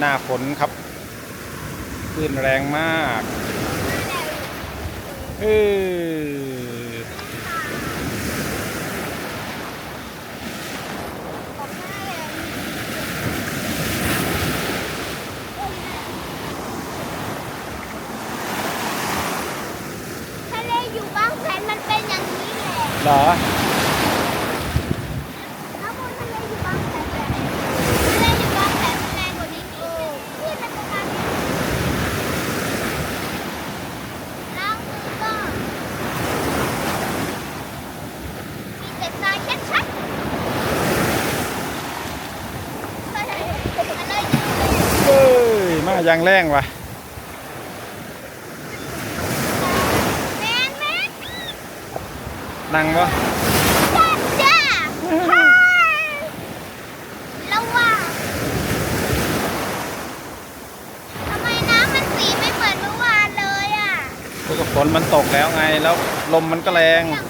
หน้าฝนครับคลื่นแรงมากเออทะเลอยู่บางแสนมันเป็นอย่างนี้แหละเหรอ น้ำมูลทะเลอยู่บางแสนแบบทะเลอยู่บางแสนมันแรงกว่านี้อีกคลื่นมันประมาณนี้ล้างมือก็ มีแต่ทรายชัดๆอะไรอยู่เอ้ย มาอย่างแรงว่ะแมนแมนนั่งวะจ้าจ้าระวังทำไมน้ำมันสีไม่เหมือนเมื่อวานเลยอะก็ฝนมันตกแล้วไง แล้วลมมันก็แรงอย่าง